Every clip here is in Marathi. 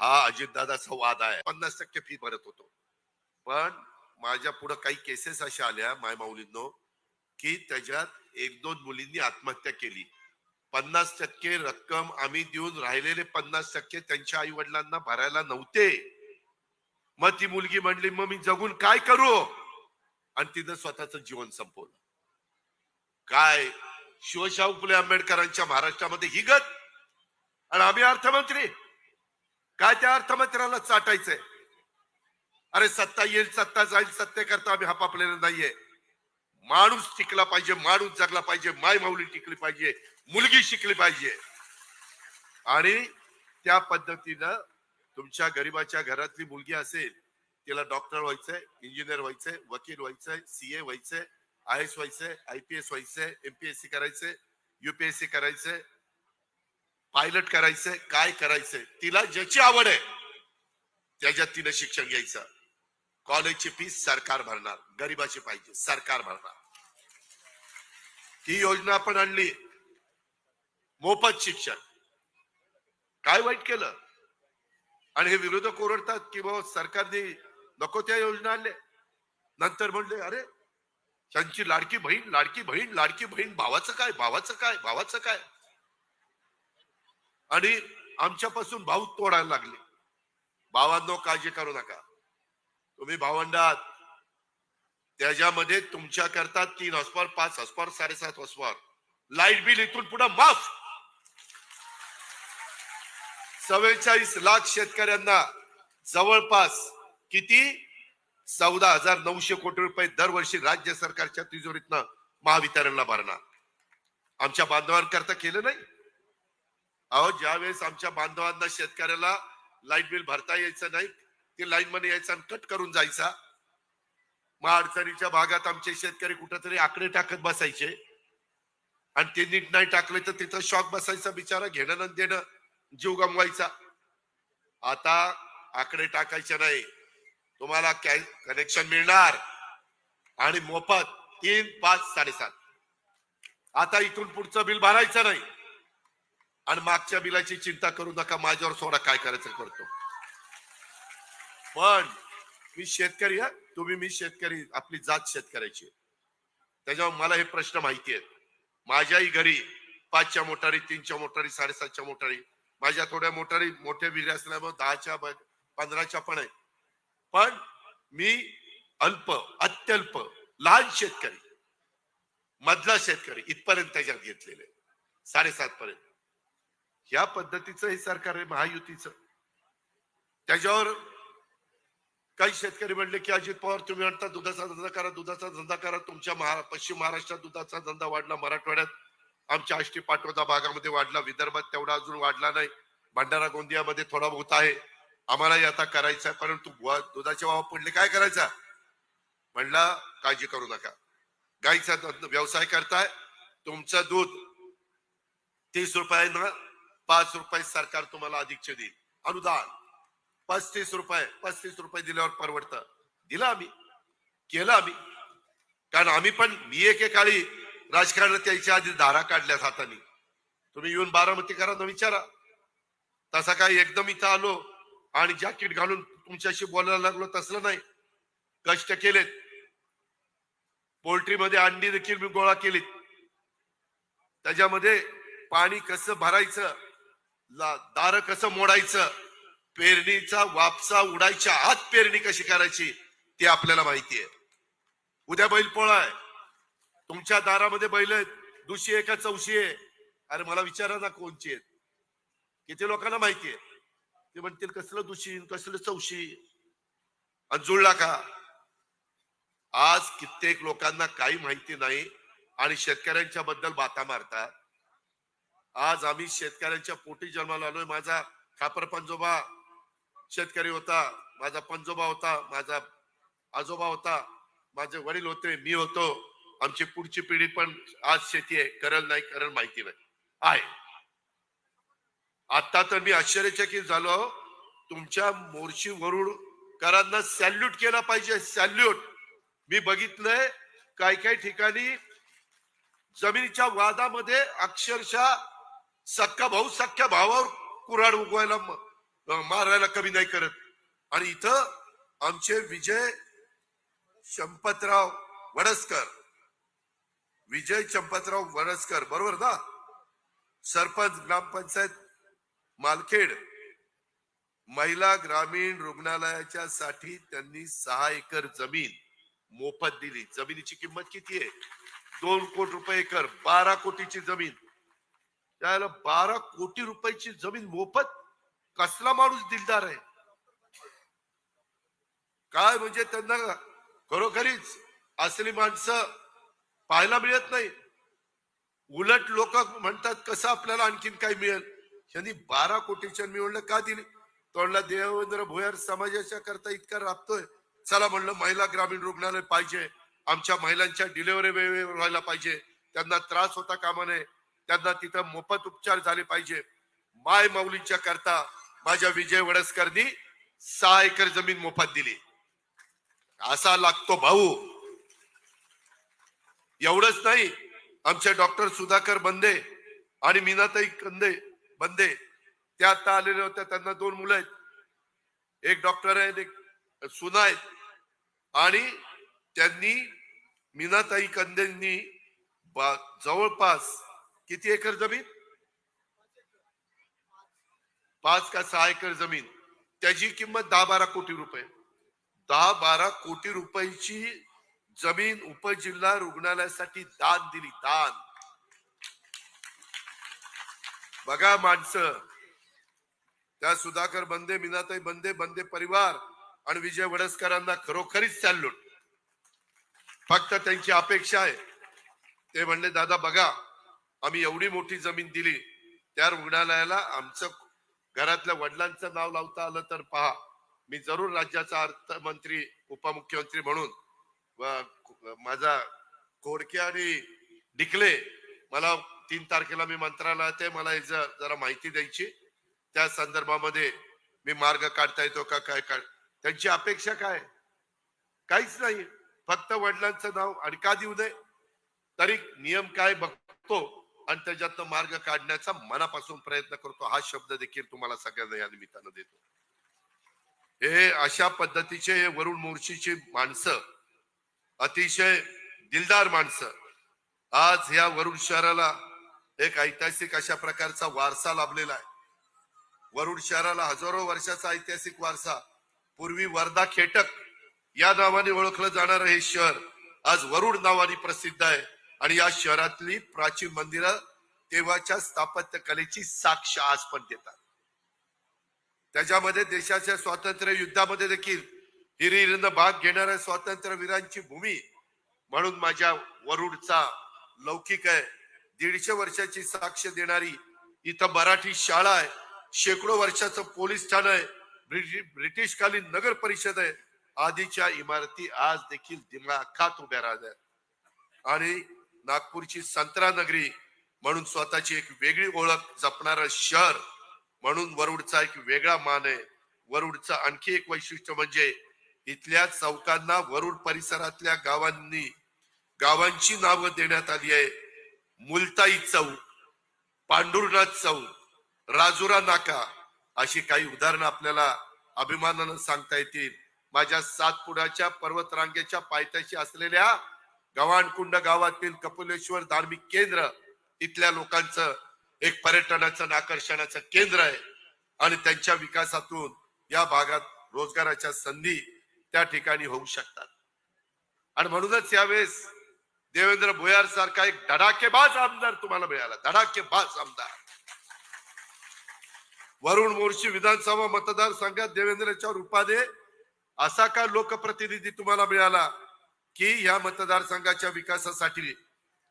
हा अजितदादाचा वाद आहे. पन्नास टक्के फी भरत होतो. पण माझ्या पुढे काही केसेस अशा आल्या माय माऊलींनो की त्याच्यात एक दोन मुलींनी आत्महत्या केली. पन्नास टक्के रक्कम आम्ही देऊन राहिलेले पन्नास टक्के त्यांच्या आई वडिलांना भरायला नव्हते. मग ती मुलगी म्हणली मग मी जगून काय करू? आणि तिनं स्वतःच जीवन संपवलं. काय? शिवशाहू फुले आंबेडकरांच्या महाराष्ट्रामध्ये ही गत आणि आम्ही अर्थमंत्री. काय त्या अर्थमंत्र्याला चाटायचंय? अरे सत्ता येईल सत्ता जाईल सत्तेकरता आम्ही हपापलेला नाहीये. माणूस टिकला पाहिजे माणूस जगला पाहिजे माय माऊली टिकली पाहिजे मुलगी शिकली पाहिजे. आणि त्या पद्धतीनं तुमच्या गरीबाच्या घरातली मुलगी असेल तिला डॉक्टर व्हायचंय इंजिनियर व्हायचंय वकील व्हायचंय सीए व्हायचंय आय एस व्हायचंय आय पी एस व्हायचंय एमपीएससी करायचंय युपीएससी करायचंय पायलट करायचंय काय करायचंय? तिला ज्याची आवड आहे त्याच्यात तिनं शिक्षण घ्यायचं. कॉलेजची फीस सरकार भरणार गरीबाची पाहिजे सरकार भरणार. ही योजना आपण आणली. मोफत शिक्षण. काय वाईट केलं? आणि हे विरोधक ओरडतात की बाबा सरकारने नको त्या योजना आणल्या. नंतर म्हणले अरे त्यांची लाडकी बहीण लाडकी बहीण लाडकी बहीण भावाचं काय भावाचं काय भावाचं काय? आणि आमच्यापासून भाऊ तोडायला लागले. भावांनो काळजी करू नका. तुम्ही भावंडात. त्याच्यामध्ये तुमच्या करता तीन हॉस्पॉर पाच हॉस्पॉर साडेसात हॉस्पॉर लाइट बिल इथून पुढे माफ. चव्वेचाळीस लाख शेतकऱ्यांना जवळपास किती? चौदा हजार नऊशे कोटी रुपये दरवर्षी राज्य सरकारच्या तिजोरीतनं महावितरणला भरणार. आमच्या बांधवांकरता केलं नाही? अहो ज्यावेळेस आमच्या बांधवांना शेतकऱ्याला लाइट बिल भरता यायचं नाही ते लाईन मध्ये यायचा आणि कट करून जायचा. मग अडचणीच्या भागात आमचे शेतकरी कुठंतरी आकडे टाकत बसायचे. आणि ते नीट नाही टाकले तर तिथं शॉक बसायचा बिचारा घेणं न देणं जीव गमवायचा. आता आकडे टाकायचे नाही. तुम्हाला कनेक्शन मिळणार. आणि मोफत तीन पाच साडेसात. आता इथून पुढचं बिल भरायचं नाही. आणि मागच्या बिलाची चिंता करू नका माझ्यावर सोडा काय करायचं करतो. पण मी शेतकरी हा तुम्ही मी शेतकरी आपली जात शेतकऱ्याची त्याच्यावर मला हे प्रश्न माहिती आहेत. माझ्याही घरी पाचच्या मोटारी तीनच्या मोटारी साडेसातच्या मोटारी माझ्या थोड्या मोटारी मोठ्या विहिरी असल्यामुळे दहाच्या पंधराच्या पण आहे पण मी अल्प अत्यल्प लहान शेतकरी मधला शेतकरी इथपर्यंत त्याच्यात घेतलेले साडेसात पर्यंत. ह्या पद्धतीचं हे सरकार आहे महायुतीचं. त्याच्यावर काही शेतकरी म्हणले की अजित पवार तुम्ही म्हणता दुधाचा धंदा करा दुधाचा धंदा करा. तुमच्या महा पश्चिम महाराष्ट्रात दुधाचा धंदा वाढला मराठवाड्यात आमच्या आष्टी पाटोदा भागामध्ये वाढला विदर्भात तेवढा अजून वाढला नाही. भंडारा गोंदियामध्ये थोडा बहुत आहे. आम्हालाही आता करायचा आहे परंतु दुधाचे भाव पडले. काय करायचा? म्हणला काळजी करू नका. गाईचा व्यवसाय करताय. तुमचं दूध तीस रुपयानं पाच रुपये सरकार तुम्हाला अधिकचे देईल. अनुदान. पस्तीस रुपये पस्तीस रुपये दिल्यावर परवडतं. दिलं आम्ही. केलं आम्ही. कारण आम्ही पण मी एकेकाळी राजकारणात यायच्या आधी धारा काढल्यात हाताने. तुम्ही येऊन बारामती करा विचारा. तसा काय एकदम इथं आलो आणि जॅकेट घालून तुमच्याशी बोलायला लागलो तसलं नाही. कष्ट केलेत. पोल्ट्रीमध्ये अंडी देखील मी गोळा केलीत. त्याच्यामध्ये पाणी कसं भरायचं? दार कसं मोडायचं? पेरणीचा वापसा उडायच्या आत पेरणी कशी करायची ते आपल्याला माहिती आहे. उद्या बैल पोळाय तुमच्या दारामध्ये बैल आहेत. दुशी आहे का चौशी आहे? अरे मला विचारा ना कोणची आहेत. किती लोकांना माहिती आहे. ते म्हणतील कसलं दुशी कसलं चौशी? आणि जुळला का? आज कित्येक लोकांना काही माहिती नाही आणि शेतकऱ्यांच्या बद्दल बाता मारतात. आज आम्ही शेतकऱ्यांच्या पोटी जन्माला आलोय. माझा खापर पंजोबा शेतकरी होता. माझा पंजोबा होता. माझा आजोबा होता. माझे वडील होते. मी होतो. आमची पुढची पिढी पण आज शेती आहे. करल नाही करल माहिती नाही. आहे. आता तर मी आश्चर्यचकित झालो. तुमच्या मोर्शी वरुडकरांना सॅल्यूट केला पाहिजे. सॅल्यूट मी बघितलंय काही काही ठिकाणी जमिनीच्या वादामध्ये अक्षरशः सख्खा भाऊ सख्ख्या भावावर कुऱ्हाड उगवायला मारायला कमी नाही करत. आणि इथं आमचे विजय शंपतराव वडसकर. विजय चंपतराव वडसकर बरोबर ना? सरपंच ग्रामपंचायत मालखेड. महिला ग्रामीण रुग्णालयाच्या साठी त्यांनी सहा एकर जमीन मोफत दिली. जमिनीची किंमत किती आहे? दोन कोटी रुपये एकर बारा कोटीची जमीन. त्याला बारा कोटी रुपयाची जमीन मोफत कसला माणूस दिलदार आहे? काय म्हणजे त्यांना खरोखरीच असली माणसं पाहायला मिळत नाही. उलट लोक म्हणतात कसं आपल्याला आणखीन काय मिळेल? यांनी बारा कोटीच्या मिळवलं का दिली? तोंडला देवेंद्र भोयर समाजाच्या करता इतका राबतोय. चला म्हणलं महिला ग्रामीण रुग्णालय पाहिजे. आमच्या महिलांच्या डिलेवरी वेळेवर व्हायला पाहिजे. त्यांना त्रास होता कामा नये. त्यांना तिथं मोफत उपचार झाले पाहिजे. माय माऊलींच्या करता माझ्या विजय वडसकरनी सहा एकर जमीन मोफत दिली. असा लागतो भाऊ. एवढंच नाही आमचे डॉक्टर सुधाकर बंदे आणि मीनाताई कंदे बंदे त्या आता आलेल्या होत्या त्यांना दोन मुलं आहेत. एक डॉक्टर आहेत एक सुना आहेत. आणि त्यांनी मीनाताई कंदेंनी जवळपास किती एकर जमीन? पाच का सहा एकर जमीन. त्याची किंमत दहा बारा कोटी रुपये. दहा बारा कोटी रुपयाची जमीन उपजिल्हा रुग्णालयासाठी दान दिली दान. बघा माणसं. त्या सुधाकर बंदे मीनाताई बंदे बंदे परिवार आणि विजय वडसकरांना खरोखरीच चाललो फक्त त्यांची अपेक्षा आहे. ते म्हणले दादा बघा आम्ही एवढी मोठी जमीन दिली त्या रुग्णालयाला आमचं घरातल्या वडिलांचं नाव लावता आलं तर पहा. मी जरूर राज्याचा अर्थमंत्री उपमुख्यमंत्री म्हणून माझा कोडके आणि डिकले मला तीन तारखेला मी मंत्रालयात आहे मला याचं जरा माहिती द्यायची त्या संदर्भामध्ये मी मार्ग काढता येतो का काय काढ त्यांची अपेक्षा काय? काहीच नाही. फक्त वडिलांचं नाव आणि का देऊ नये? तरी नियम काय बघतो? आणि त्याच्यातनं मार्ग काढण्याचा मनापासून प्रयत्न करतो. हा शब्द देखील तुम्हाला सगळ्यांना या निमित्तानं देतो. हे अशा पद्धतीचे हे वरुण मोर्शीची माणसं अतिशय दिलदार माणसं आज ह्या वरुण शहराला एक ऐतिहासिक अशा प्रकारचा वारसा लाभलेला आहे. वरुड शहराला हजारो वर्षाचा ऐतिहासिक वारसा पूर्वी वर्धा खेटक या नावाने ओळखलं जाणारं हे शहर आज वरुड नावाने प्रसिद्ध आहे. आणि या शहरातली प्राचीन मंदिरं तेव्हाच्या स्थापत्य कलेची साक्ष आज पण देतात. त्याच्यामध्ये देशाच्या स्वातंत्र्य युद्धामध्ये देखील हिरिरीनं भाग घेणाऱ्या स्वातंत्र्य वीरांची भूमी म्हणून माझ्या वरुडचा लौकिक आहे. दीडशे वर्षाची साक्ष देणारी इथं मराठी शाळा आहे. शेकडो वर्षाचं पोलीस ठाणं आहे. ब्रिटिशकालीन नगर परिषद आहे. आधीच्या इमारती आज देखील दिमाखात उभ्या राहतात आणि नागपूरची संत्रा नगरी म्हणून स्वतःची एक वेगळी ओळख जपणारं शहर म्हणून वरुडचा एक वेगळा मान आहे. वरुडचं आणखी एक वैशिष्ट्य म्हणजे इथल्या चौकांना वरुड परिसरातल्या गावांनी गावांची नावं देण्यात आली आहे. मुलताई चौक पांडुरनाथ चौक राजुरा नाका अशी काही उदाहरणं आपल्याला अभिमानानं सांगता येतील. माझ्या सातपुडाच्या पर्वतरांगेच्या पायथ्याशी असलेल्या गव्हाणकुंड गावातील कपिलेश्वर धार्मिक केंद्र इथल्या लोकांचं एक पर्यटनाचं आकर्षणाचं केंद्र आहे. आणि त्यांच्या विकासातून या भागात रोजगाराच्या संधी त्या ठिकाणी होऊ शकतात. आणि म्हणूनच यावेळेस देवेंद्र भुयार सारखा एक धडाकेबाज आमदार तुम्हाला मिळाला. धडाकेबाज आमदार. वरुण मोर्शी विधानसभा मतदारसंघात देवेंद्रच्या रूपाने असा का लोकप्रतिनिधी तुम्हाला मिळाला? की या मतदारसंघाच्या विकासासाठी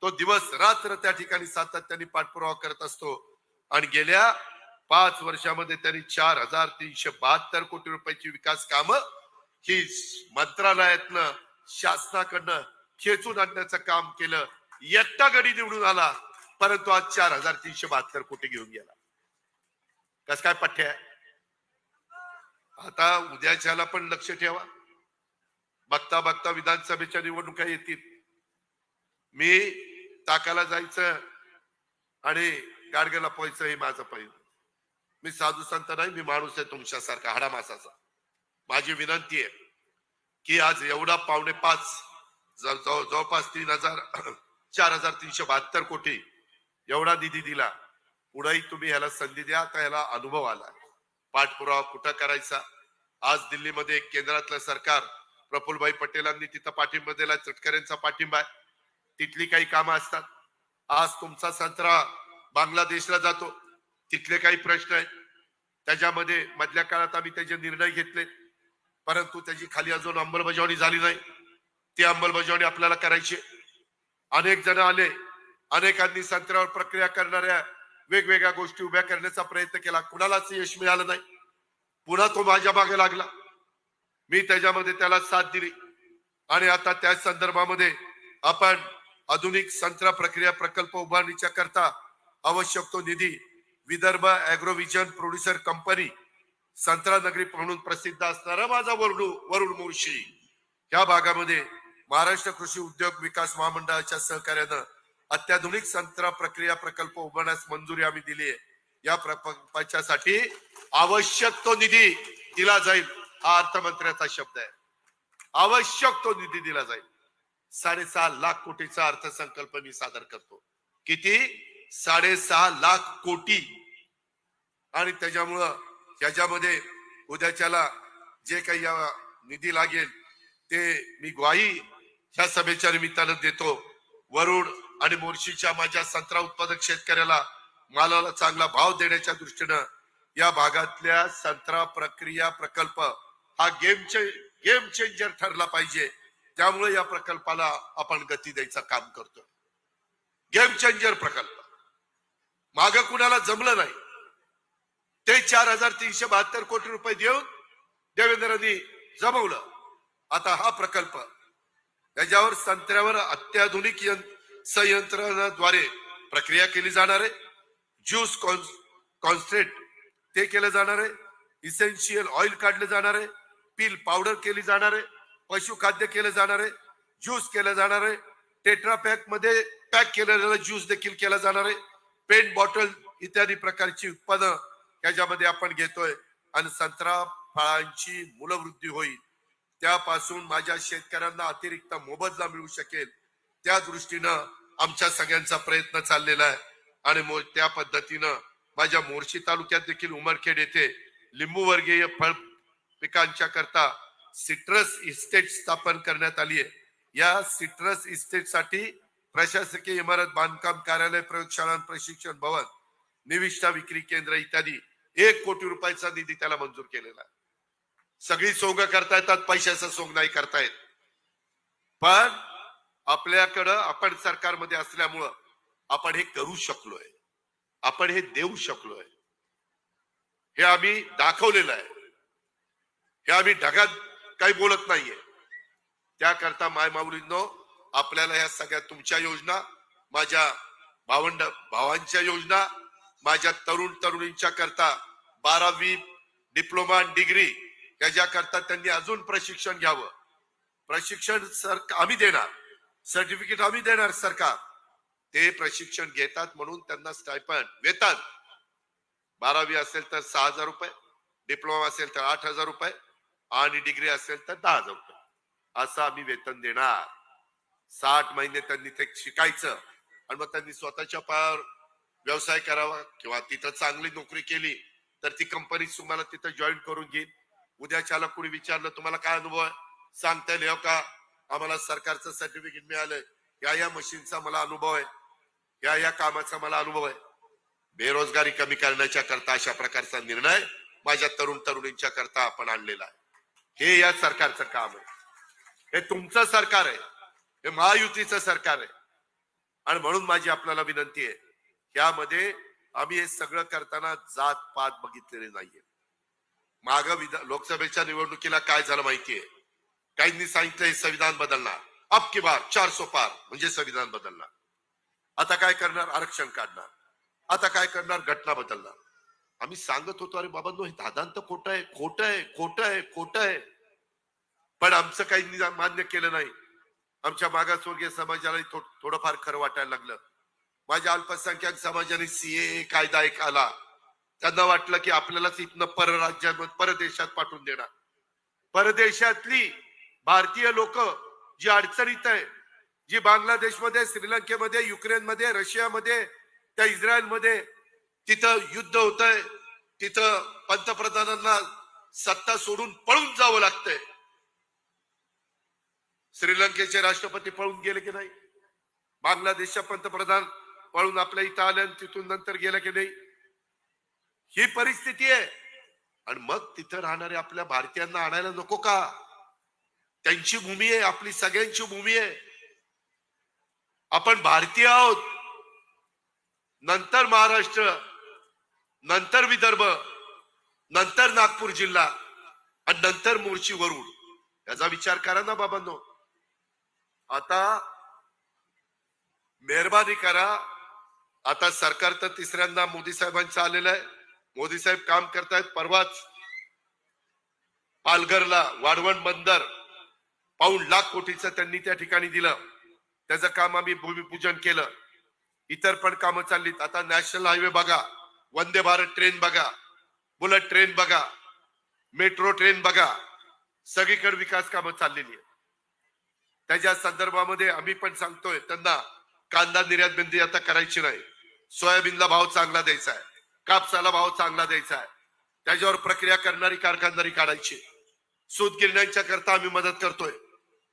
तो दिवस रात्र त्या ठिकाणी सातत्याने पाठपुरावा करत असतो. आणि गेल्या पाच वर्षामध्ये त्यांनी चार हजार तीनशे बहात्तर कोटी रुपयाची विकास कामं ही मंत्रालयातनं शासनाकडनं खेचून आणण्याचं काम केलं. एकटा गडी निवडून आला परंतु आज चार हजार तीनशे बहात्तर कोटी घेऊन गेला. कस काय पठ्य आहे? आता उद्याच्याला पण लक्ष ठेवा. बघता बघता विधानसभेच्या निवडणुका येतील. मी टाकाला जायचं आणि गाडगेला पोहायचं हे माझं पहिलं. मी साधू संत नाही मी माणूस आहे तुमच्यासारखा हाडामासाचा. माझी विनंती आहे की आज एवढा पावणे पाच जवळपास तीन हजार चार हजार तीनशे बहात्तर कोटी एवढा निधी दिला पुढेही तुम्ही ह्याला संधी द्या आता ह्याला अनुभव आला. पाठपुरावा कुठं करायचा? आज दिल्लीमध्ये केंद्रातलं सरकार प्रफुल्लभाई पटेलांनी तिथं पाठिंबा दिला चटकऱ्यांचा पाठिंबा आहे. तिथली काही कामं असतात. आज तुमचा संत्रा बांगलादेशला जातो. तिथले काही प्रश्न आहेत. त्याच्यामध्ये मधल्या काळात आम्ही त्याचे निर्णय घेतले. परंतु त्याची खाली अजून अंमलबजावणी झाली नाही. ती अंमलबजावणी आपल्याला करायची आहे. अनेक जण आले. अनेकांनी संत्र्यावर प्रक्रिया करणाऱ्या वेगवेगळ्या गोष्टी उभ्या करण्याचा प्रयत्न केला. कुणालाच यश मिळालं नाही. पुन्हा तो माझ्या मागे लागला. मी त्याच्यामध्ये त्याला साथ दिली. आणि आता त्या संदर्भामध्ये आपण आधुनिक संत्रा प्रक्रिया प्रकल्प उभारणीच्या करता आवश्यक तो निधी विदर्भ अॅग्रोव्हिजन प्रोड्युसर कंपनी संत्रा नगरी म्हणून प्रसिद्ध असणारा माझा वरुण वरुण मुळशी. या भागामध्ये महाराष्ट्र कृषी उद्योग विकास महामंडळाच्या सहकार्यानं अत्याधुनिक संत्रा प्रक्रिया प्रकल्प उभारण्यास मंजुरी आम्ही दिली आहे. या प्रकल्पाच्यासाठी आवश्यक तो निधी दिला जाईल. हा अर्थमंत्र्याचा शब्द आहे. आवश्यक तो निधी दिला जाईल. साडेसहा लाख कोटीचा अर्थसंकल्प मी सादर करतो. किती? साडेसहा लाख कोटी. आणि त्याच्यामुळं त्याच्यामध्ये उद्याच्याला जे काही या निधी लागेल ते मी ग्वाही ह्या सभेच्या निमित्तानं देतो. वरुड आणि मोर्शीच्या माझ्या संत्रा उत्पादक शेतकऱ्याला मालाला चांगला भाव देण्याच्या दृष्टीनं या भागातल्या संत्रा प्रक्रिया प्रकल्प हा गेम गेम चेंजर ठरला पाहिजे. त्यामुळे या प्रकल्पाला आपण गती द्यायचं काम करतो गेम चेंजर प्रकल्प. माग कुणाला जमलं नाही. ते चार हजार तीनशे बहात्तर कोटी रुपये देऊन देवेंद्रांनी जमवलं. आता हा प्रकल्प त्याच्यावर संत्र्यावर अत्याधुनिक संयंत्रणाद्वारे प्रक्रिया केली जाणार आहे. ज्यूस कॉन्स कॉन्स्ट्रेट ते केलं जाणार आहे. इसेन्शियल ऑइल काढलं जाणार आहे. पील पावडर केली जाणार आहे पशुखाद्य केलं जाणार आहे ज्यूस केलं जाणार आहे टेट्रा पॅकमध्ये पॅक केलेला ज्यूस देखील केला जाणार आहे. पेंट बॉटल इत्यादी प्रकारची उत्पादन त्याच्यामध्ये आपण घेतोय आणि संत्रा फळांची मूलवृद्धी होईल. त्यापासून माझ्या शेतकऱ्यांना अतिरिक्त मोबदला मिळू शकेल. त्या दृष्टीनं आमच्या सगळ्यांचा प्रयत्न चाललेला आहे. आणि मो- त्या पद्धतीनं माझ्या मोर्शी तालुक्यात देखील उमरखेड येथे लिंबू वर्गीय फळ पिकांच्या करता सिट्रस इस्टेट स्थापन करण्यात आली आहे. या सिट्रस इस्टेटसाठी प्रशासकीय इमारत बांधकाम कार्यालय प्रयोगशाळा प्रशिक्षण भवन निविष्ठा विक्री केंद्र इत्यादी एक कोटी रुपयाचा निधी त्याला मंजूर केलेला आहे. सगळी सोंग करता येतात पैशाचा सोंग नाही करता येत. पण आपल्याकडं आपण सरकारमध्ये असल्यामुळं आपण हे करू शकलोय. आपण हे देऊ शकलोय. हे आम्ही दाखवलेलं आहे. हे आम्ही ढगात काही बोलत नाहीये. त्याकरता माय माऊलींनो आपल्याला ह्या सगळ्या तुमच्या योजना माझ्या भावंड भावांच्या योजना माझ्या तरुण तरुणींच्या करता बारावी डिप्लोमा डिग्री याच्या करता त्यांनी अजून प्रशिक्षण घ्यावं. प्रशिक्षण सर आम्ही देणार. सर्टिफिकेट आम्ही देणार सरकार. ते प्रशिक्षण घेतात म्हणून त्यांना स्टायपन वेतन बारावी असेल तर सहा हजार रुपये डिप्लोमा असेल तर आठ हजार रुपये आणि डिग्री असेल तर दहा हजार रुपये. असं आम्ही वेतन देणार. साठ महिने त्यांनी ते शिकायचं. आणि मग त्यांनी स्वतःच्या पायावर व्यवसाय करावा किंवा तिथं चांगली नोकरी केली तर ती कंपनी तुम्हाला तिथं जॉईन करून घेईल. उद्याच्याला कुणी विचारलं तुम्हाला काय अनुभव आहे? सांगता येईल हो का? आम्हाला सरकारचं सर्टिफिकेट मिळालंय. या या मशीनचा मला अनुभव आहे. या या कामाचा मला अनुभव आहे. बेरोजगारी कमी करण्याच्या करता अशा प्रकारचा निर्णय माझ्या तरुण तरुणींच्या करता आपण आणलेला आहे. हे या सरकारचं काम आहे. हे तुमचं सरकार आहे. हे महायुतीचं सरकार आहे. आणि म्हणून माझी आपल्याला विनंती आहे यामध्ये आम्ही हे सगळं करताना जात पात बघितलेले नाहीये. माग विधान लोकसभेच्या निवडणुकीला काय झालं माहितीये? काहींनी सांगितलं हे संविधान बदलणार. अब की बार चार सो पार म्हणजे संविधान बदलणार. आता काय करणार? आरक्षण काढणार. आता काय करणार? घटना बदलणार. आम्ही सांगत होतो अरे बाबा हे दादांत खोट आहे खोट आहे खोट आहे खोट आहे. पण आमचं काही मान्य केलं नाही. आमच्या मागासवर्गीय समाजाला थोडंफार खरं वाटायला लागलं. माझ्या अल्पसंख्याक समाजाने सीए कायदा एक आला त्यांना वाटलं की आपल्यालाच इथनं परराज्यात परदेशात पाठवून देणार. परदेशातली भारतीय लोक जी अडचणीत आहे जी बांगलादेशमध्ये श्रीलंकेमध्ये युक्रेनमध्ये रशियामध्ये त्या इस्रायलमध्ये तिथं युद्ध होत आहे तिथं पंतप्रधानांना सत्ता सोडून पळून जावं लागतंय. श्रीलंकेचे राष्ट्रपती पळून गेले की नाही? बांगलादेशच्या पंतप्रधान पळून आपल्या इथं आले आणि तिथून नंतर गेलं की नाही? ही परिस्थिती आहे. आणि मग तिथं राहणारे आपल्या भारतीयांना आणायला नको का? त्यांची भूमी आहे आपली सगळ्यांची भूमी आहे. आपण भारतीय आहोत. नंतर महाराष्ट्र नंतर विदर्भ नंतर नागपूर जिल्हा आणि नंतर मोर्ची वरुड. याचा विचार करा ना बाबांनो. आता मेहरबानी करा. आता सरकार तर तिसऱ्यांदा मोदी साहेबांचं आलेलं आहे. मोदी साहेब काम करतायत परवाच. पालघरला वाढवण बंदर पाऊण लाख कोटीचं त्यांनी त्या ठिकाणी दिलं. त्याचं काम आम्ही भूमिपूजन केलं. इतर पण कामं चाललीत. आता नॅशनल हायवे बघा. वंदे भारत ट्रेन बघा बुलेट ट्रेन बघा मेट्रो ट्रेन बघा सगळीकडे विकास कामं चाललेली आहे त्याच्या संदर्भामध्ये आम्ही पण सांगतोय त्यांना कांदा निर्यात बंदी आता करायची नाही. सोयाबीनला भाव चांगला द्यायचा आहे कापसाला भाव चांगला द्यायचा आहे. त्याच्यावर प्रक्रिया करणारी कारखानदारी काढायची. सूत गिरण्यांच्या करता आम्ही मदत करतोय.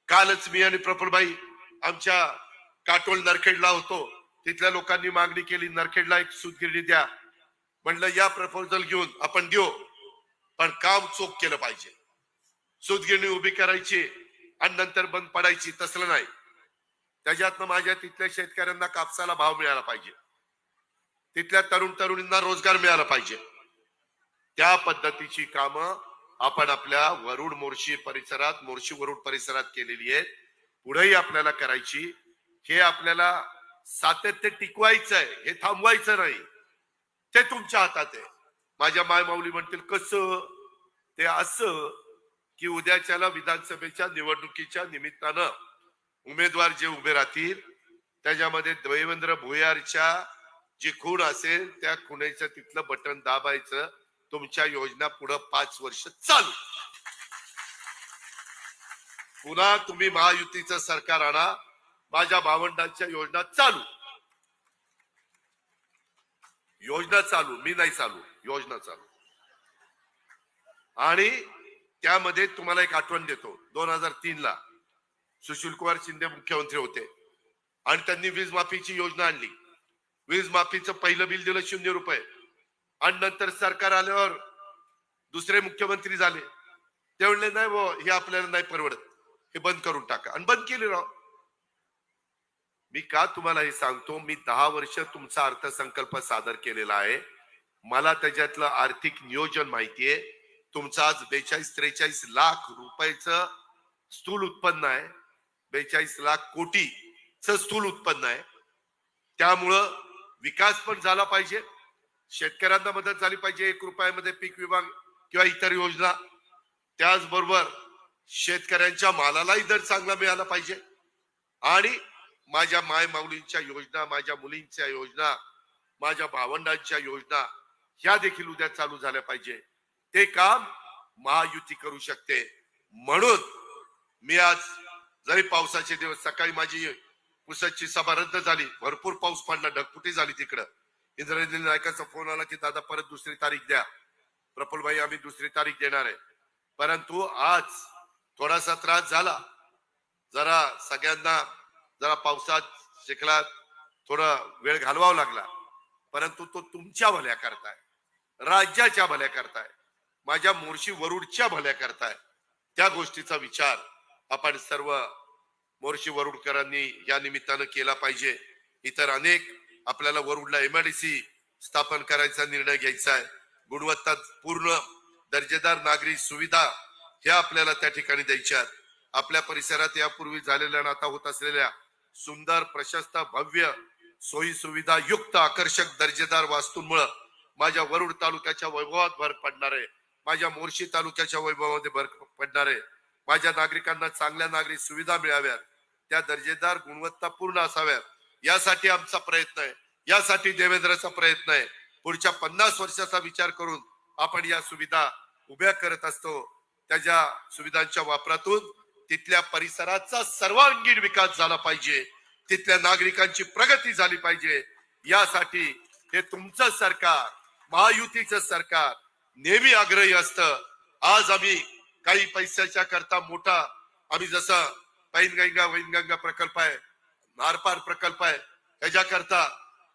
कालच मी आणि प्रफुलबाई आमच्या काटोल नरखेडला होतो. तिथल्या लोकांनी मागणी केली नरखेडला एक सूतगिरणी द्या. म्हणलं या प्रपोजल घेऊन आपण देऊ पण काम चोख केलं पाहिजे. सुदगिरणी उभी करायची आणि नंतर बंद पडायची तसलं नाही. त्याच्यातनं माझ्या तिथल्या शेतकऱ्यांना कापसाला भाव मिळाला पाहिजे. तिथल्या तरुण तरुणींना रोजगार मिळाला पाहिजे. त्या पद्धतीची कामं आपण आपल्या वरुड मोर्शी परिसरात मोर्शी वरुड परिसरात केलेली आहेत. पुढेही आपल्याला करायची. हे आपल्याला सातत्य टिकवायचं आहे हे थांबवायचं नाही. ते तुमच्या हातात आहे. माझ्या मायमाऊली म्हणतील कसं? ते असं की उद्याच्याला विधानसभेच्या निवडणुकीच्या निमित्तानं उमेदवार जे उभे राहतील त्याच्यामध्ये देवेंद्र भुयारच्या जी खूण असेल त्या खुणेचं तिथलं बटन दाबायचं. तुमच्या योजना पुढं पाच वर्ष चालू. पुन्हा तुम्ही महायुतीचं सरकार आणा. माझ्या भावंडांच्या योजना चालू. योजना चालू मी नाही चालू योजना चालू. आणि त्यामध्ये तुम्हाला एक आठवण देतो दोन हजार तीन ला सुशील कुमार शिंदे मुख्यमंत्री होते. आणि त्यांनी वीज माफीची योजना आणली. वीज माफीचं पहिलं बिल दिलं शून्य रुपये. आणि नंतर सरकार आल्यावर दुसरे मुख्यमंत्री झाले. ते म्हणले नाही बुवा हे आपल्याला नाही परवडत. हे बंद करून टाका. आणि बंद केले राव. मी का तुम्हाला हे सांगतो? मी दहा वर्ष तुमचा अर्थसंकल्प सादर केलेला आहे. मला त्याच्यातलं आर्थिक नियोजन माहितीये. तुमचं आज बेचाळीस त्रेचाळीस लाख रुपयाचं स्थूल उत्पन्न आहे. बेचाळीस लाख कोटीच स्थूल उत्पन्न आहे. त्यामुळं विकास पण झाला पाहिजे. शेतकऱ्यांना मदत झाली पाहिजे. एक रुपयामध्ये पीक विमा किंवा इतर योजना. त्याचबरोबर शेतकऱ्यांच्या मालालाही दर चांगला मिळाला पाहिजे. आणि माझ्या माय माऊलींच्या योजना माझ्या मुलींच्या योजना माझ्या भावंडांच्या योजना ह्या देखील उद्या चालू झाल्या पाहिजे. ते काम महायुती करू शकते. म्हणून मी आज जरी पावसाचे दिवस सकाळी माझी पुसदची सभा रद्द झाली भरपूर पाऊस पडला ढगफुटी झाली तिकडं. इंद्रजित नायकाचा फोन आला की दादा परत दुसरी तारीख द्या. प्रफुलभाई आम्ही दुसरी तारीख देणार आहे. परंतु आज थोडासा त्रास झाला. जरा सगळ्यांना जरा पावसात शिकला थोडा वेळ घालवावा लागला. परंतु तो तुमच्या भल्या करताय राज्याच्या भल्या करताय माझ्या मोर्शी वरुडच्या भल्या करताय. त्या गोष्टीचा विचार आपण सर्व मोर्शी वरुडकरांनी या निमित्तानं केला पाहिजे. इतर अनेक आपल्याला वरुडला एमआयडीसी स्थापन करायचा निर्णय घ्यायचा आहे. गुणवत्ता पूर्ण दर्जेदार नागरी सुविधा ह्या आपल्याला त्या ठिकाणी द्यायच्या आहेत. आपल्या परिसरात यापूर्वी झालेल्या आणि आता होत असलेल्या सुंदर प्रशस्त भव्य सोयी सुविधा युक्त आकर्षक दर्जेदार वास्तूंमुळे माझ्या वरुड तालुक्याच्या वैभवात भर पडणार आहे माझ्या मोर्शी तालुक्याच्या वैभवामध्ये भर पडणार आहे माझ्या नागरिकांना चांगल्या नागरिक सुविधा मिळाव्यात त्या दर्जेदार गुणवत्तापूर्ण असाव्यात यासाठी आमचा प्रयत्न आहे. यासाठी देवेंद्रचा प्रयत्न आहे. पुढच्या पन्नास वर्षाचा विचार करून आपण या सुविधा उभ्या करत असतो. त्याच्या सुविधांच्या वापरातून तिथल्या परिसराचा सर्वांगीण विकास झाला पाहिजे. तिथल्या नागरिकांची प्रगती झाली पाहिजे. यासाठी हे तुमचं सरकार महायुतीचं सरकार नेहमी आग्रही असतं. आज आम्ही काही पैशाच्या करता मोठा आम्ही जसं पैनगंगा वैनगंगा प्रकल्प आहे नारपार प्रकल्प आहे त्याच्याकरता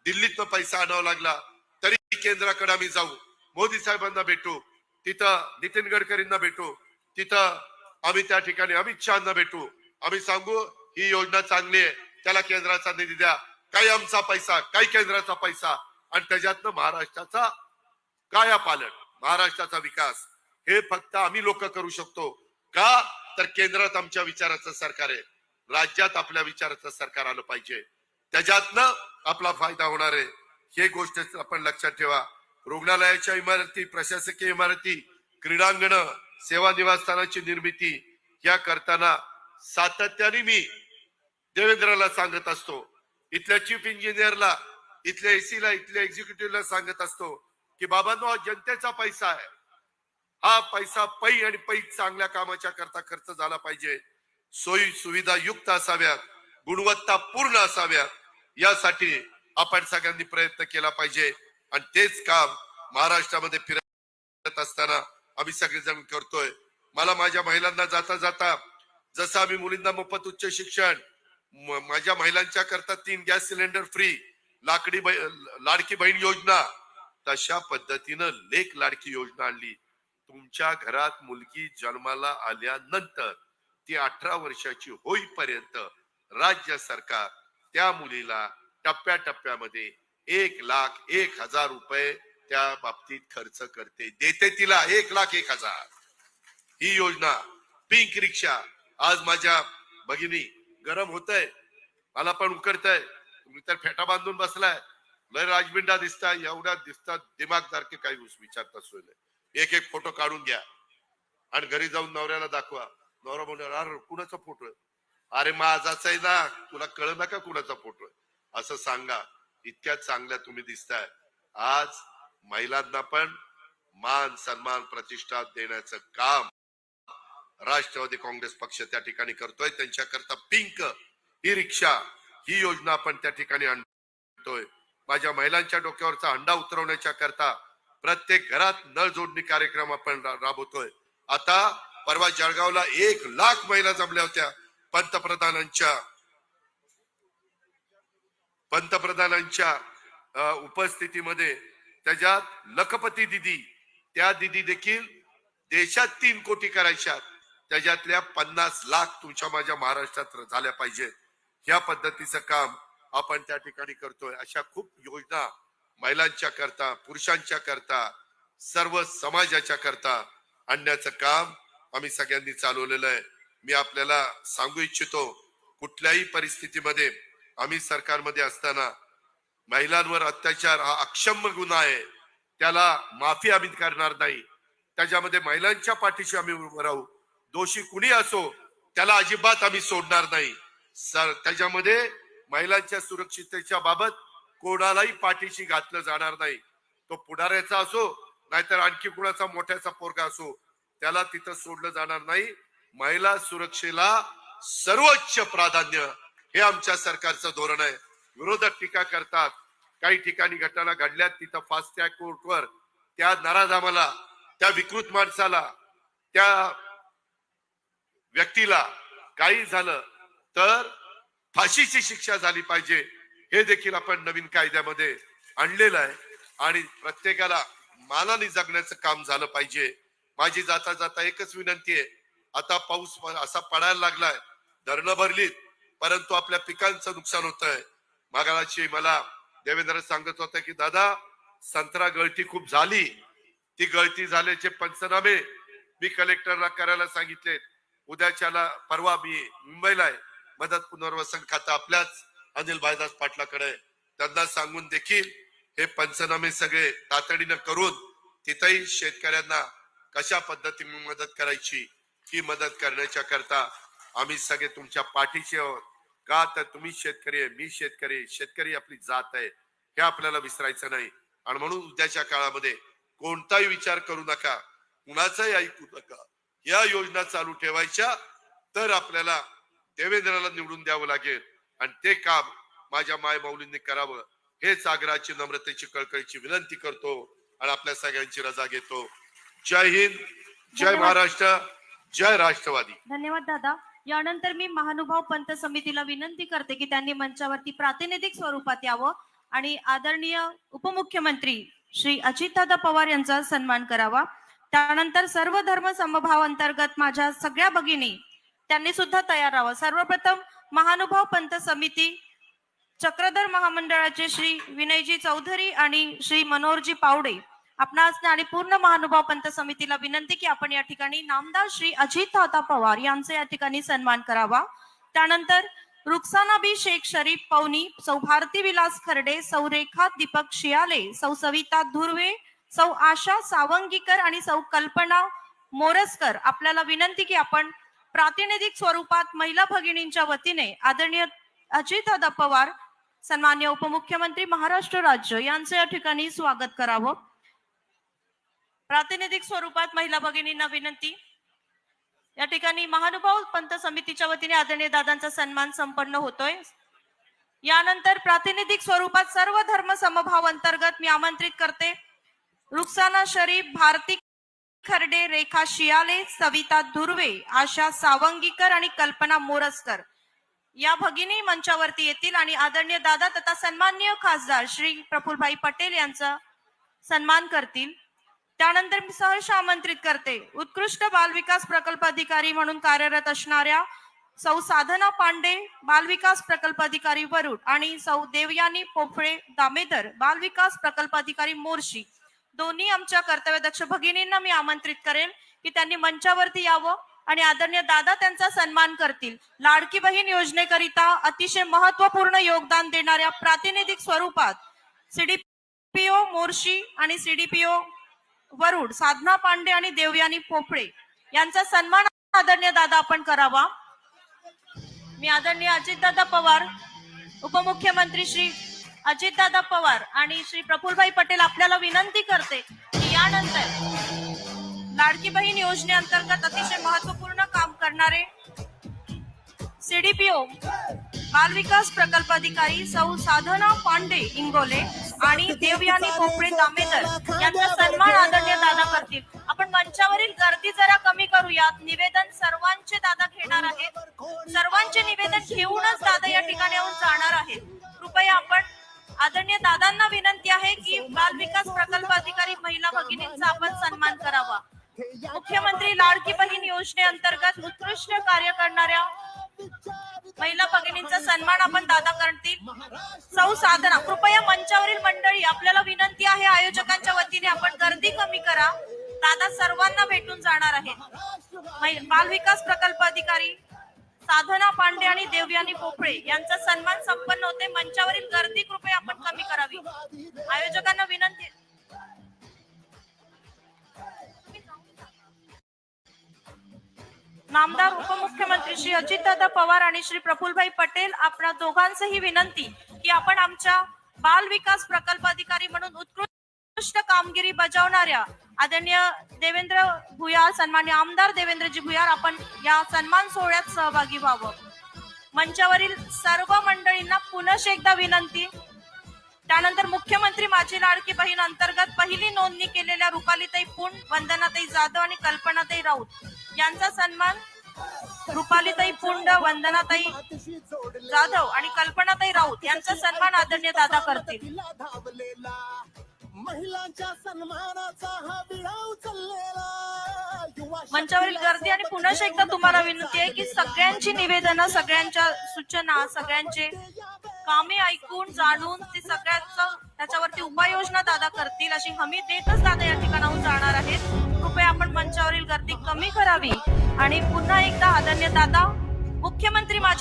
दिल्लीतनं पैसा आणावा लागला. तरी केंद्राकडे आम्ही जाऊ. मोदी साहेबांना भेटू. तिथं नितीन गडकरींना भेटू. तिथं आम्ही त्या ठिकाणी अमित शहाना भेटू. आम्ही सांगू ही योजना चांगली आहे. त्याला केंद्राचा निधी द्या. काही आमचा पैसा काही केंद्राचा पैसा. आणि त्याच्यातनं महाराष्ट्राचा काया पालन महाराष्ट्राचा विकास. हे फक्त आम्ही लोक करू शकतो. का? तर केंद्रात आमच्या विचाराचं सरकार आहे. राज्यात आपल्या विचाराचं सरकार आलं पाहिजे. त्याच्यातनं आपला फायदा होणार आहे. हे गोष्ट आपण लक्षात ठेवा. रुग्णालयाच्या इमारती प्रशासकीय इमारती क्रीडांगण सेवा निवासस्थानाची निर्मिती या करताना सातत्याने मी देवेंद्रला सांगत असतो. इथल्या चीफ इंजिनियरला इथल्या एसीला इथल्या एक्झिक्युटिव्हला सांगत असतो की बाबांनो हा जनतेचा पैसा आहे. हा पैसा पै आणि पै चांगल्या कामाच्या करता खर्च झाला पाहिजे. सोयी सुविधा युक्त असाव्यात गुणवत्ता पूर्ण असाव्यात. यासाठी आपण सगळ्यांनी प्रयत्न केला पाहिजे. आणि तेच काम महाराष्ट्रामध्ये फिरत असताना आम्ही सगळेजण करतोय. मला माझ्या महिलांना जाता जाता जसं आम्ही मुलींना मोफत उच्च शिक्षण म- माझ्या महिलांच्या करता तीन गॅस सिलेंडर फ्री लाकडी लाडकी बहीण योजना. तशा पद्धतीनं लेख लाडकी योजना आणली. तुमच्या घरात मुलगी जन्माला आल्यानंतर ती अठरा वर्षाची होईपर्यंत राज्य सरकार त्या मुलीला टप्प्या टप्प्यामध्ये एक लाख एक हजार रुपये त्या बाबतीत खर्च करते. देते तिला एक लाख एक हजार. ही योजना पिंक रिक्षा आज माझ्या भगिनी गरम होत आहे मला पण उकडत आहे तुम्ही तर फेटा बांधून बसलाय. लय राजबिंडा दिसताय एवढा दिसता दिमागदार की काही विचारता सोय नाही. एक एक फोटो काढून घ्या. आणि घरी जाऊन नवऱ्याला दाखवा. नवरा म्हणणार अरे कुणाचा फोटो आहे? अरे माझाच आहे ना. तुला कळ ना का कुणाचा फोटो आहे? असं सांगा. इतक्या चांगल्या तुम्ही दिसताय. आज महिलांना पण मान सन्मान प्रतिष्ठा देण्याचं काम राष्ट्रवादी काँग्रेस पक्ष त्या ठिकाणी करतोय. त्यांच्याकरता पिंक ही रिक्षा ही योजना आपण त्या ठिकाणी आणतोय. माझ्या महिलांच्या डोक्यावरचा अंडा उतरवण्याच्या करता प्रत्येक घरात नळ जोडणी कार्यक्रम आपण राबवतोय. आता परवा जळगावला एक लाख महिला जमल्या होत्या पंतप्रधानांच्या. पंतप्रधानांच्या उपस्थितीमध्ये त्याच्यात लखपती दिदी त्या दिदी देखील देशात तीन कोटी करायच्या त्याच्यातल्या पन्नास लाख तुमच्या माझ्या महाराष्ट्रात झाल्या पाहिजेत. ह्या पद्धतीचं काम आपण त्या ठिकाणी करतोय. अशा खूप योजना महिलांच्या करता पुरुषांच्या करता सर्व समाजाच्या करता आणण्याचं काम आम्ही सगळ्यांनी चालवलेलं आहे. मी आपल्याला सांगू इच्छितो कुठल्याही परिस्थितीमध्ये आम्ही सरकारमध्ये असताना महिलांवर अत्याचार हा अक्षम्य गुन्हा आहे. त्याला माफी आम्ही करणार नाही. त्याच्यामध्ये महिलांच्या पाठीशी आम्ही उभं राहू. दोषी कुणी असो त्याला अजिबात आम्ही सोडणार नाही. सर त्याच्यामध्ये महिलांच्या सुरक्षिततेच्या बाबत कोणालाही पाठीशी घातलं जाणार नाही. तो पुढाऱ्याचा असो नाहीतर आणखी कुणाचा मोठ्याचा पोरगा असो त्याला तिथं सोडलं जाणार नाही. महिला सुरक्षेला सर्वोच्च प्राधान्य हे आमच्या सरकारचं धोरण आहे. विरोधक टीका करतात. काही ठिकाणी घटना घडल्यात तिथं फास्ट ट्रॅक कोर्टवर त्या नराधामाला त्या विकृत माणसाला त्या व्यक्तीला काही झालं तर फाशीची शिक्षा झाली पाहिजे. हे देखील आपण नवीन कायद्यामध्ये आणलेलं आहे. आणि प्रत्येकाला मानाने जगण्याचं काम झालं पाहिजे. माझी जाता जाता एकच विनंती आहे. आता पाऊस असा पडायला लागलाय. धरणं भरलीत. परंतु आपल्या पिकांचं नुकसान होत आहे मागाशी मला देवेंद्र सांगत होता की दादा संत्रा गळती खूप झाली. ती गळती झाल्याचे पंचनामे मी कलेक्टरला करायला सांगितले. उद्याच्याला परवा मी मुंबईला आहे. मदत पुनर्वसन खातं आपल्याच अनिल भाईदास पाटलाकडे त्यांना सांगून देखील हे पंचनामे सगळे तातडीनं करून तिथेही शेतकऱ्यांना कशा पद्धतीने मदत करायची ही मदत करण्याच्या करता आम्ही सगळे तुमच्या पाठीशी आहोत. का तर तुम्ही शेतकरी आहे मी शेतकरी शेतकरी आपली जात आहे हे आपल्याला विसरायचं नाही. आणि म्हणून उद्याच्या काळामध्ये कोणताही विचार करू नका कुणाचाही ऐकू नका. या योजना चालू ठेवायच्या तर आपल्याला देवेंद्राला निवडून द्यावं लागेल. आणि ते काम माझ्या माय माऊलींनी करावं हेच आग्रहाची नम्रतेची कळकळीची विनंती करतो आणि आपल्या सगळ्यांची रजा घेतो. जय हिंद जय. महाराष्ट्र जय राष्ट्रवादी. धन्यवाद दादा. यानंतर मी महानुभाव पंत समितीला विनंती करते की त्यांनी मंचावरती प्रातिनिधिक स्वरूपात यावं आणि आदरणीय उपमुख्यमंत्री श्री अजितदादा पवार यांचा सन्मान करावा. त्यानंतर सर्व धर्म समभाव अंतर्गत माझ्या सगळ्या भगिनी त्यांनी सुद्धा तयार राहावं. सर्वप्रथम महानुभाव पंत समिती चक्रधर महामंडळाचे श्री विनयजी चौधरी आणि श्री मनोहरजी पावडे आपणास आणि पूर्ण महानुभाव पंत समितीला विनंती की आपण या ठिकाणी नामदार श्री अजित दादा पवार यांचा या ठिकाणी सन्मान करावा. त्यानंतर रुक्साना बी शेख शरीफ पवनी सौ भारती विलास खर्डे सौ रेखा दीपक शियाले सौ सविता धुर्वे सौ आशा सावंगीकर आणि सौ कल्पना मोरसकर आपल्याला विनंती की आपण प्रातिनिधिक स्वरूपात महिला भगिनींच्या वतीने आदरणीय अजितदादा पवार सन्मान्य उपमुख्यमंत्री महाराष्ट्र राज्य यांचं या ठिकाणी स्वागत करावं. प्रातिनिधिक स्वरूपात महिला भगिनींना विनंती. या ठिकाणी महानुभाव पंत समितीच्या वतीने आदरणीय दादांचा सन्मान संपन्न होतोय. यानंतर प्रातिनिधिक स्वरूपात सर्व धर्म समभाव अंतर्गत मी आमंत्रित करते. रुक्साना शरीफ भारती खर्डे रेखा शियाले सविता धुर्वे आशा सावंगीकर आणि कल्पना मोरसकर या भगिनी मंचावरती येतील आणि आदरणीय दादा तथा सन्माननीय खासदार श्री प्रफुलभाई पटेल यांचा सन्मान करतील. त्यानंतर मी सहर्ष आमंत्रित करते. उत्कृष्ट बालविकास प्रकल्प अधिकारी म्हणून कार्यरत असणाऱ्या सौ साधना पांडे बालविकास प्रकल्प अधिकारी वरुड आणि सौ देवयानी पोफळे दामेदर बालविकास प्रकल्प अधिकारी मोर्शी. दोन्ही आमच्या कर्तव्यदक्ष भगिनींना मी आमंत्रित करेन की त्यांनी मंचावरती यावं आणि आदरणीय दादा त्यांचा सन्मान करतील. लाडकी बहीण योजनेकरिता अतिशय महत्त्वपूर्ण योगदान देणाऱ्या प्रातिनिधिक स्वरूपात सीडीपीओ मोर्शी आणि सीडीपीओ वरुड साधना पांडे आणि देवयानी पोपळे यांचा सन्मान आदरणीय दादा आपण करावा. मी आदरणीय अजितदादा पवार उपमुख्यमंत्री श्री अजितदादा पवार आणि श्री प्रफुलभाई पटेल आपल्याला विनंती करते की यानंतर लाडकी बहीण योजनेअंतर्गत अतिशय महत्त्वपूर्ण काम करणारे सीडीपीओ बालविकास प्रकल्प अधिकारी सौ साधना पांडे इंगोले आणि देवयानी पोपळे दामेदर यांचा सन्मान आदर होतील. आपण मंचावरील गर्दी जरा कमी करूयात. निवेदन सर्वांचे दादा घेणार आहेत. सर्वांचे निवेदन घेऊनच दादा या ठिकाणी येऊन जाणार आहेत. कृपया आपण आदरणीय दादांना विनंती आहे की बाल विकास प्रकल्प अधिकारी महिला भगिनींचा आपण सन्मान करावा. मुख्यमंत्री लाडकी बहीण योजनेअंतर्गत उत्कृष्ट कार्य करणाऱ्या महिला भगिनींचा सन्मान आपण दादा करतील. सौ साधना. कृपया मंचावरील मंडळी आपल्याला विनंती आहे आयोजकांच्या वतीने आपण गर्दी कमी करा. दादा सर्वांना भेटून जाणार आहेत. बाल विकास प्रकल्प अधिकारी साधना पांडे आणि देवयानी पोपळे यांचा सन्मान संपन्न होते. मंचावरील गर्दी कृपया आपण कमी करावी. आयोजकांना विनंती. नामदार उपमुख्यमंत्री श्री अजितदादा पवार आणि श्री प्रफुलभाई पटेल आपल्या दोघांचंही विनंती की आपण आमच्या बाल विकास प्रकल्प अधिकारी म्हणून उत्कृष्ट कामगिरी बजावणाऱ्या आदरणीय देवेंद्र भुयार सन्मान्य आमदार देवेंद्रजी भुयार आपण या सन्मान सोहळ्यात सहभागी व्हावं. मंचावरील सर्व मंडळींना पुनश एकदा विनंती. त्यानंतर मुख्यमंत्री माझी लाडकी बहीण अंतर्गत पहिली नोंदणी केलेल्या रुपालीताई पुंड वंदनाताई जाधव आणि कल्पनाताई राऊत यांचा सन्मान रुपालीताई पुंड वंदनाताई जाधव आणि कल्पनाताई राऊत यांचा सन्मान आदरणीय दादा करतील. महिलांच्या सन्मानाचा हा विडा उचललेला मंचावरील गर्दी आणि पुन्हा एकदा तुम्हाला विनंती आहे की सगळ्यांची निवेदनं सगळ्यांच्या सूचना सगळ्यांचे कामे ऐकून जाणून ते सगळ्यांचं त्याच्यावरती उपाययोजना दादा करतील अशी हमी देतच दादा या ठिकाणाहून जाणार आहेत. कृपया आपण मंचावरील गर्दी कमी करावी. आणि पुन्हा एकदा आदरणीय दादा मुख्यमंत्री माझे